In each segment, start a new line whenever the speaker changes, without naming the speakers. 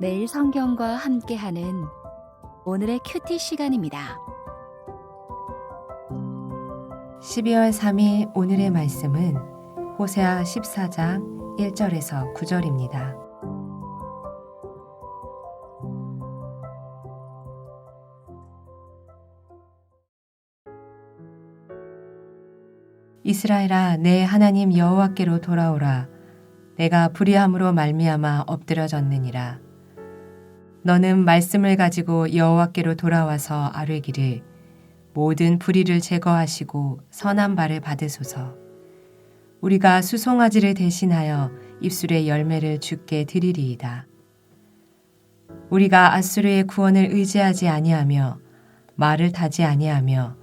매일 성경과 함께하는 오늘의 큐티 시간입니다.
12월 3일 오늘의 말씀은 호세아 14장 1절에서 9절입니다. 이스라엘아 내 하나님 여호와께로 돌아오라 내가 불의함으로 말미암아 엎드려졌느니라 너는 말씀을 가지고 여호와께로 돌아와서 아뢰기를 모든 불의를 제거하시고 선한 발을 받으소서. 우리가 수송아지를 대신하여 입술의 열매를 주께 드리리이다. 우리가 아수르의 구원을 의지하지 아니하며 말을 타지 아니하며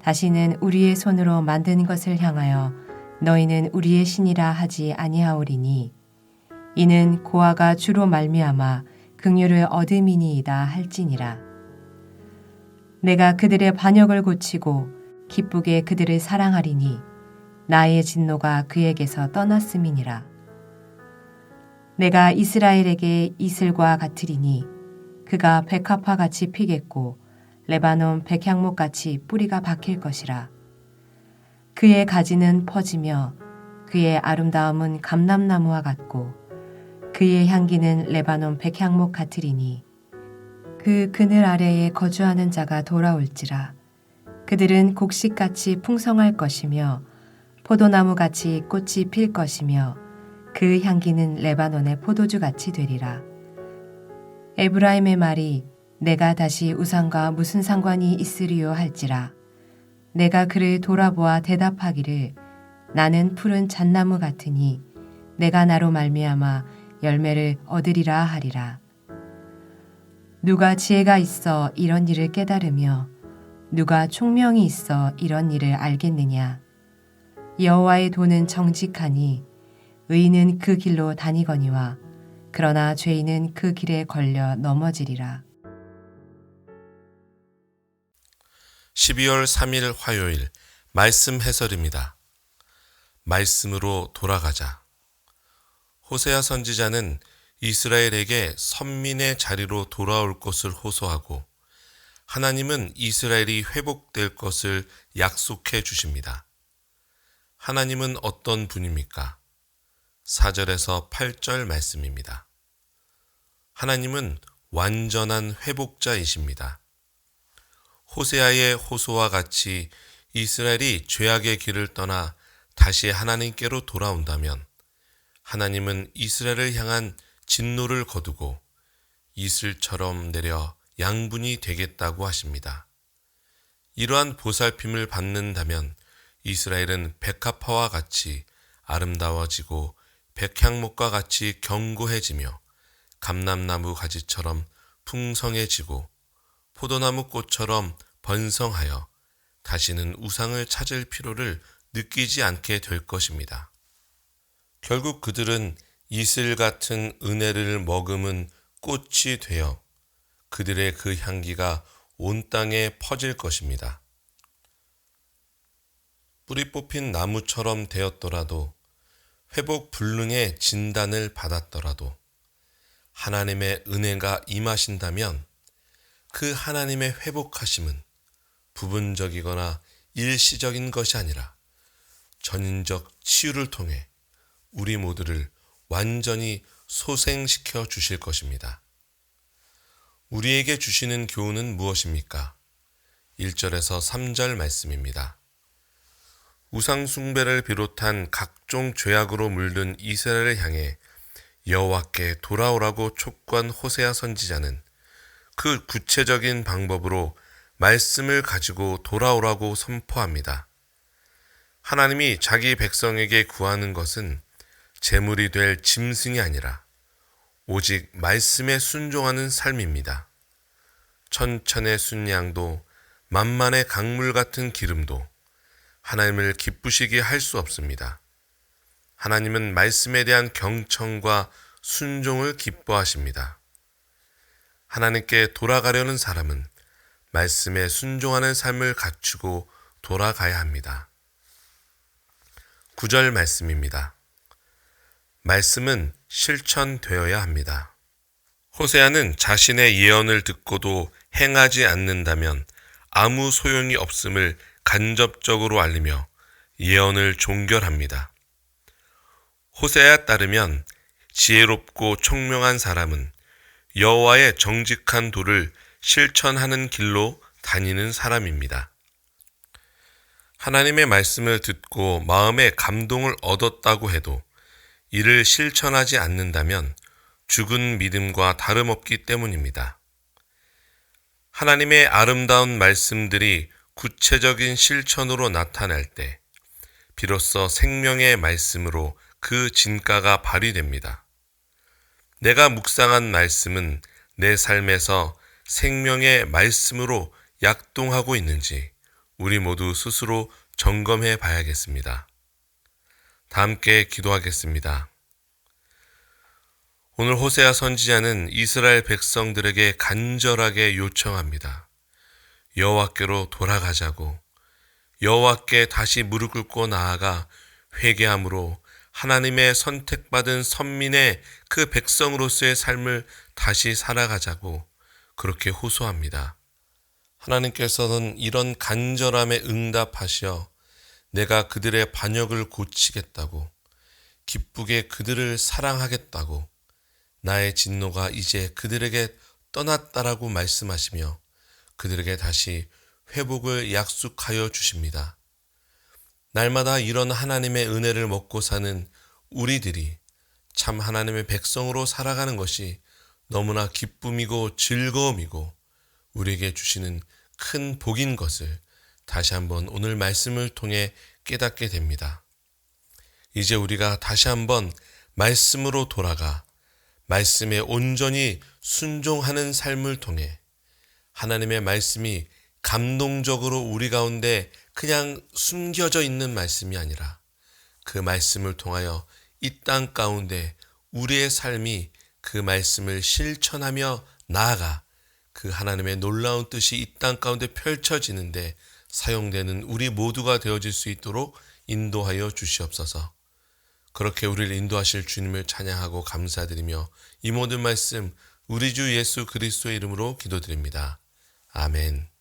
다시는 우리의 손으로 만든 것을 향하여 너희는 우리의 신이라 하지 아니하오리니 이는 고아가 주로 말미암아 긍휼을 얻음이니이다 할지니라. 내가 그들의 반역을 고치고 기쁘게 그들을 사랑하리니 나의 진노가 그에게서 떠났음이니라. 내가 이스라엘에게 이슬과 같으리니 그가 백합화 같이 피겠고 레바논 백향목 같이 뿌리가 박힐 것이라. 그의 가지는 퍼지며 그의 아름다움은 감람나무와 같고 그의 향기는 레바논 백향목 같으리니 그 그늘 아래에 거주하는 자가 돌아올지라. 그들은 곡식같이 풍성할 것이며 포도나무같이 꽃이 필 것이며 그 향기는 레바논의 포도주같이 되리라. 에브라임의 말이 내가 다시 우상과 무슨 상관이 있으리요 할지라. 내가 그를 돌아보아 대답하기를 나는 푸른 잣나무 같으니 내가 나로 말미암아 열매를 얻으리라 하리라 누가 지혜가 있어 이런 일을 깨달으며 누가 총명이 있어 이런 일을 알겠느냐 여호와의 도는 정직하니 의인은 그 길로 다니거니와 그러나 죄인은 그 길에 걸려 넘어지리라
12월 3일 화요일 말씀 해설입니다. 말씀으로 돌아가자. 호세아 선지자는 이스라엘에게 선민의 자리로 돌아올 것을 호소하고 하나님은 이스라엘이 회복될 것을 약속해 주십니다. 하나님은 어떤 분입니까? 4절에서 8절 말씀입니다. 하나님은 완전한 회복자이십니다. 호세아의 호소와 같이 이스라엘이 죄악의 길을 떠나 다시 하나님께로 돌아온다면 하나님은 이스라엘을 향한 진노를 거두고 이슬처럼 내려 양분이 되겠다고 하십니다. 이러한 보살핌을 받는다면 이스라엘은 백합화와 같이 아름다워지고 백향목과 같이 견고해지며 감람나무 가지처럼 풍성해지고 포도나무 꽃처럼 번성하여 다시는 우상을 찾을 필요를 느끼지 않게 될 것입니다. 결국 그들은 이슬 같은 은혜를 머금은 꽃이 되어 그들의 그 향기가 온 땅에 퍼질 것입니다. 뿌리 뽑힌 나무처럼 되었더라도 회복 불능의 진단을 받았더라도 하나님의 은혜가 임하신다면 그 하나님의 회복하심은 부분적이거나 일시적인 것이 아니라 전인적 치유를 통해 우리 모두를 완전히 소생시켜 주실 것입니다. 우리에게 주시는 교훈은 무엇입니까? 1절에서 3절 말씀입니다. 우상숭배를 비롯한 각종 죄악으로 물든 이스라엘을 향해 여호와께 돌아오라고 촉구한 호세아 선지자는 그 구체적인 방법으로 말씀을 가지고 돌아오라고 선포합니다. 하나님이 자기 백성에게 구하는 것은 재물이 될 짐승이 아니라 오직 말씀에 순종하는 삶입니다. 천천의 순양도 만만의 강물 같은 기름도 하나님을 기쁘시게 할 수 없습니다. 하나님은 말씀에 대한 경청과 순종을 기뻐하십니다. 하나님께 돌아가려는 사람은 말씀에 순종하는 삶을 갖추고 돌아가야 합니다. 구절 말씀입니다. 말씀은 실천되어야 합니다. 호세아는 자신의 예언을 듣고도 행하지 않는다면 아무 소용이 없음을 간접적으로 알리며 예언을 종결합니다. 호세아에 따르면 지혜롭고 총명한 사람은 여호와의 정직한 도를 실천하는 길로 다니는 사람입니다. 하나님의 말씀을 듣고 마음에 감동을 얻었다고 해도 이를 실천하지 않는다면 죽은 믿음과 다름없기 때문입니다. 하나님의 아름다운 말씀들이 구체적인 실천으로 나타날 때 비로소 생명의 말씀으로 그 진가가 발휘됩니다. 내가 묵상한 말씀은 내 삶에서 생명의 말씀으로 약동하고 있는지 우리 모두 스스로 점검해 봐야겠습니다. 다 함께 기도하겠습니다. 오늘 호세아 선지자는 이스라엘 백성들에게 간절하게 요청합니다. 여호와께로 돌아가자고 여호와께 다시 무릎 꿇고 나아가 회개함으로 하나님의 선택받은 선민의 그 백성으로서의 삶을 다시 살아가자고 그렇게 호소합니다. 하나님께서는 이런 간절함에 응답하시어 내가 그들의 반역을 고치겠다고 기쁘게 그들을 사랑하겠다고 나의 진노가 이제 그들에게 떠났다라고 말씀하시며 그들에게 다시 회복을 약속하여 주십니다. 날마다 이런 하나님의 은혜를 먹고 사는 우리들이 참 하나님의 백성으로 살아가는 것이 너무나 기쁨이고 즐거움이고 우리에게 주시는 큰 복인 것을 다시 한번 오늘 말씀을 통해 깨닫게 됩니다. 이제 우리가 다시 한번 말씀으로 돌아가 말씀에 온전히 순종하는 삶을 통해 하나님의 말씀이 감동적으로 우리 가운데 그냥 숨겨져 있는 말씀이 아니라 그 말씀을 통하여 이 땅 가운데 우리의 삶이 그 말씀을 실천하며 나아가 그 하나님의 놀라운 뜻이 이 땅 가운데 펼쳐지는데 사용되는 우리 모두가 되어질 수 있도록 인도하여 주시옵소서. 그렇게 우리를 인도하실 주님을 찬양하고 감사드리며 이 모든 말씀 우리 주 예수 그리스도의 이름으로 기도드립니다. 아멘.